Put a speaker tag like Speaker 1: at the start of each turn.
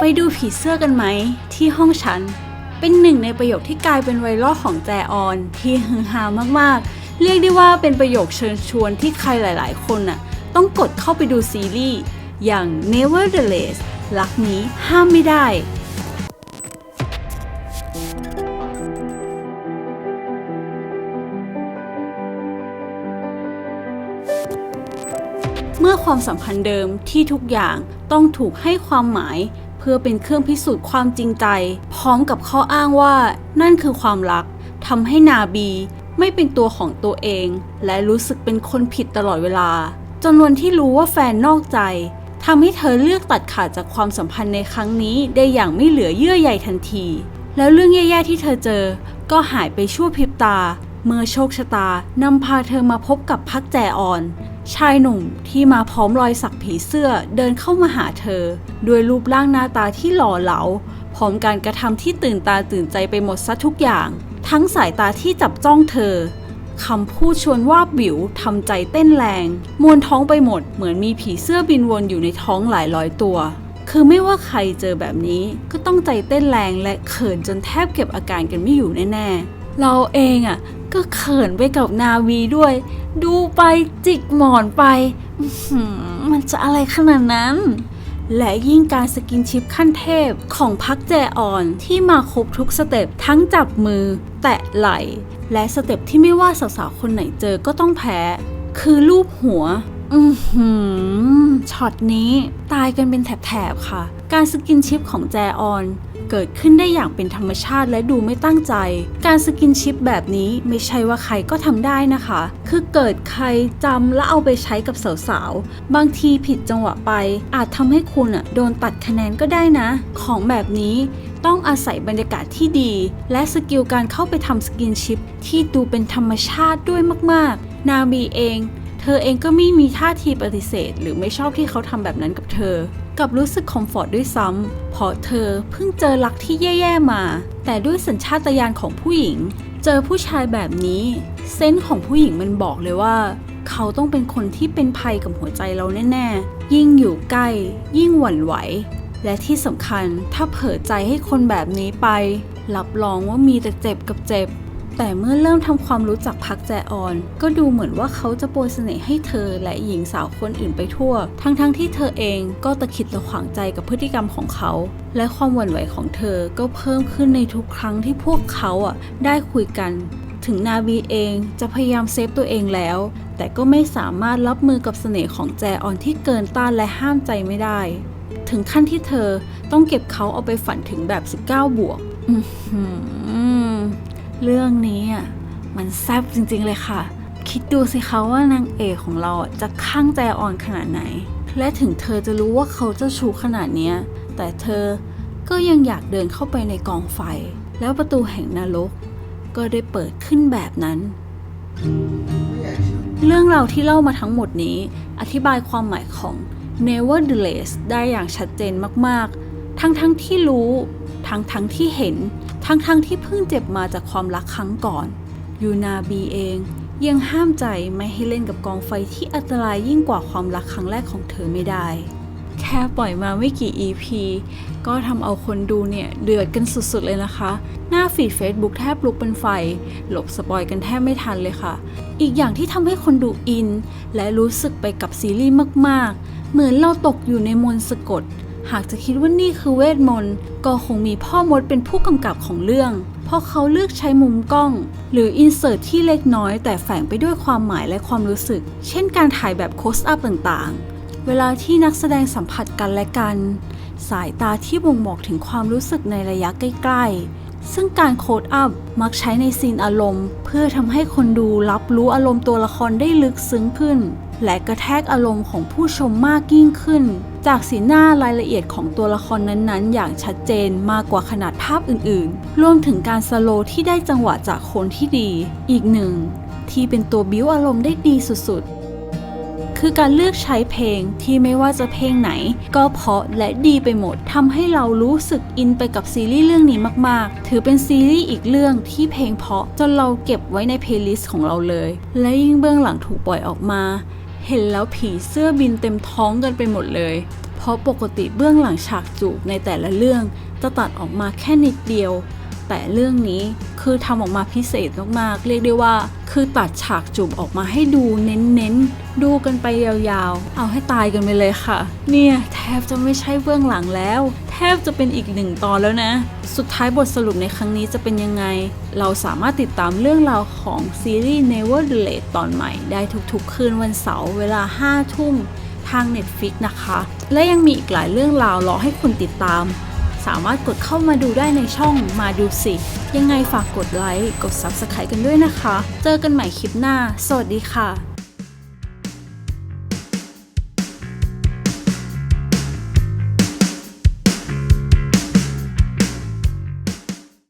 Speaker 1: ไปดูผีเสื้อกันไหม ที่ห้องฉัน เป็นหนึ่งในประโยคที่กลายเป็นไวรัลของแจออน ที่ฮือฮามากๆ เรียกได้ว่าเป็นประโยคเชิญชวนที่ใครหลายๆ คนน่ะต้องกดเข้าไปดูซีรีส์ อย่าง Nevertheless รักนี้ห้ามไม่ได้ เมื่อความสัมพันธ์เดิมที่ทุกอย่างต้องถูกให้ความหมาย พื่อเป็นเครื่องพิสูจน์ความจริงใจ พร้อมกับข้ออ้างว่า นั่นคือความรักทำให้นาบีไม่เป็นตัวของตัวเอง และรู้สึกเป็นคนผิดตลอดเวลาจนวันที่รู้ว่าแฟนนอกใจทำให้เธอเลือกตัดขาดจากความสัมพันธ์ในครั้งนี้ได้อย่างไม่เหลือเยื่อใยทันที แล้วเรื่องแย่ๆที่เธอเจอ ก็หายไปชั่วพริบตา เมื่อโชคชะตานำพาเธอมาพบกับพักแจออน ชายหนุ่มที่มาพร้อมรอยสักผีเสื้อเดินเข้ามาหาเธอ ด้วยรูปร่างหน้าตาที่หล่อเหลา พร้อมการกระทำที่ตื่นตาตื่นใจไปหมดซะทุกอย่าง ทั้งสายตาที่จับจ้องเธอคำพูดชวนว่าบิวทำใจเต้นแรง มวนท้องไปหมดเหมือนมีผีเสื้อบินวนอยู่ในท้องหลายร้อยตัว คือไม่ว่าใครเจอแบบนี้ก็ต้องใจเต้นแรงและเขินจนแทบเก็บอาการกันไม่อยู่แน่ๆ เราเองอะก็เขินไปกับนาวีด้วย ดูไปจิกหมอนไป มันจะอะไรขนาดนั้น และยิ่งการสกินชิปขั้นเทพของพักแจออนที่มาครบทุกสเต็ปทั้งจับมือ แตะไหล่ และสเต็ปที่ไม่ว่าสาวๆคนไหนเจอก็ต้องแพ้ คือรูปหัว อือหือช็อตนี้ตายกันเป็นแถบๆค่ะ การสกินชิปของแจออน เกิดขึ้นได้อย่างเป็นธรรมชาติและดูไม่ตั้งใจ การสกินชิปแบบนี้ไม่ใช่ว่าใครก็ทำได้นะคะ คือเกิดใครจำแล้วเอาไปใช้กับสาวๆ บางทีผิดจังหวะไป อาจทำให้คุณอะโดนตัดคะแนนก็ได้นะ ของแบบนี้ต้องอาศัยบรรยากาศที่ดี และสกิลการเข้าไปทำสกินชิปที่ดูเป็นธรรมชาติด้วยมากๆ นาบีเอง เธอเองก็ไม่มีท่าทีปฏิเสธ หรือไม่ชอบที่เขาทำแบบนั้นกับเธอ กับรู้สึกคอมฟอร์ตด้วยซ้ำเพราะเธอเพิ่งเจอรักที่แย่ๆมา แต่ด้วยสัญชาตญาณของผู้หญิง เจอผู้ชายแบบนี้ เซนส์ของผู้หญิงมันบอกเลยว่า เขาต้องเป็นคนที่เป็นภัยกับหัวใจเราแน่ๆ ยิ่งอยู่ใกล้ ยิ่งหวั่นไหว และที่สำคัญถ้าเผลอใจให้คนแบบนี้ไป รับรองว่ามีแต่เจ็บกับเจ็บ แต่เมื่อเริ่มทำความรู้จักพักแจออน ก็ดูเหมือนว่าเขาจะโปรยเสน่ห์ให้เธอและหญิงสาวคนอื่นไปทั่ว ทั้งๆทที่เธอเองก็ตะขิดตะขวางใจกับพฤติกรรมของเขา และความหวั่นไหวของเธอก็เพิ่มขึ้นในทุกครั้งที่พวกเขาอะได้คุยกัน ถึงนาบีเองจะพยายามเซฟตัวเองแล้ว แต่ก็ไม่สามารถรับมือกับเสน่ห์ของแจออนที่เกินต้านและห้ามใจไม่ได้ ถึงขั้นที่เธอต้องเก็บเขาเอาไปฝันถึงแบบ 19 บวก อื้อหือ เรื่องนี้อะมันแซ่บจริงๆเลยค่ะ คิดดูสิคะว่านางเอกของเราอะจะข้างใจอ่อนขนาดไหน และถึงเธอจะรู้ว่าเขาเจะชูขนาดเนี้ย แต่เธอก็ยังอยากเดินเข้าไปในกองไฟ แล้วประตูแห่งนรกก็ได้เปิดขึ้นแบบนั้น เรื่องราวที่เล่ามาทั้งหมดนี้ อธิบายความหมายของ nevertheless ได้อย่างชัดเจนมากๆ ทั้งๆทที่รู้ ทั้งๆทที่เห็น ทั้งๆทที่เพิ่งเจ็บมาจากความรักครั้งก่อน ยูนาบีเองยังห้ามใจไม่ให้เล่นกับกองไฟที่อันตรายยิ่งกว่าความรักครั้งแรกของเธอไม่ได้ แค่ปล่อยมาไม่กี่ EP ก็ทำเอาคนดูเนี่ย เดือดกันสุดๆเลยนะคะ หน้าฟีด Facebook แทบลุกเป็นไฟ หลบสปอยกันแทบไม่ทันเลยค่ะ อีกอย่างที่ทำให้คนดูอิน และรู้สึกไปกับซีรีส์มากๆ เหมือนเราตกอยู่ในมนต์สะกด หากจะคิดว่านี่คือเวทมนต์ก็คงมีพ่อมดเป็นผู้กำกับของเรื่อง เพราะเขาเลือกใช้มุมกล้อง หรืออินเสิร์ตที่เล็กน้อยแต่แฝงไปด้วยความหมายและความรู้สึก เช่นการถ่ายแบบโคสอัพต่างๆ เวลาที่นักแสดงสัมผัสกันและกัน สายตาที่บ่งบอกถึงความรู้สึกในระยะใกล้ๆ ซึ่งการโคดอัพมักใช้ในซีนอารมณ์ เพื่อทำให้คนดูรับรู้อารมณ์ตัวละครได้ลึกซึ้งขึ้น และกระแทกอารมณ์ของผู้ชมมากยิ่งขึ้น จากสีหน้ารายละเอียดของตัวละครนั้นๆ อย่างชัดเจนมากกว่าขนาดภาพอื่นๆ รวมถึงการสโลว์ที่ได้จังหวะจากคนที่ดี อีกหนึ่ง ที่เป็นตัวบิ้วอารมณ์ได้ดีสุดๆ คือการเลือกใช้เพลงที่ไม่ว่าจะเพลงไหน ก็เพราะและดีไปหมดทำให้เรารู้สึกอินไปกับซีรีส์เรื่องนี้มากๆ ถือเป็นซีรีส์อีกเรื่องที่เพลงเพราะจนเราเก็บไว้ในเพลย์ลิสต์ของเราเลย และยิ่งเบื้องหลังถูกปล่อยออกมา เห็นแล้วผีเสื้อบินเต็มท้องกันไปหมดเลย เพราะปกติเบื้องหลังฉากจูบในแต่ละเรื่องจะตัดออกมาแค่นิดเดียว แต่เรื่องนี้คือทำออกมาพิเศษมากๆ เรียกได้ว่า คือตัดฉากจูบออกมาให้ดูเน้นๆ ดูกันไปยาวๆ เอาให้ตายกันไปเลยค่ะ เนี่ยแทบจะไม่ใช่เบื้องหลังแล้ว แทบจะเป็นอีกหนึ่งตอนแล้วนะ สุดท้ายบทสรุปในครั้งนี้จะเป็นยังไง เราสามารถติดตามเรื่องราวของซีรีส์ Never Delete ตอนใหม่ได้ทุกๆ คืนวันเสาร์เวลา5ทุ่มทาง Netflix นะคะ และยังมีอีกหลายเรื่องราวรอให้คุณติดตาม สามารถกดเข้ามาดูได้ในช่องมาดูสิ ยังไงฝากกดไลค์ กด Subscribe กันด้วยนะคะ เจอกันใหม่คลิปหน้า สวัสดีค่ะ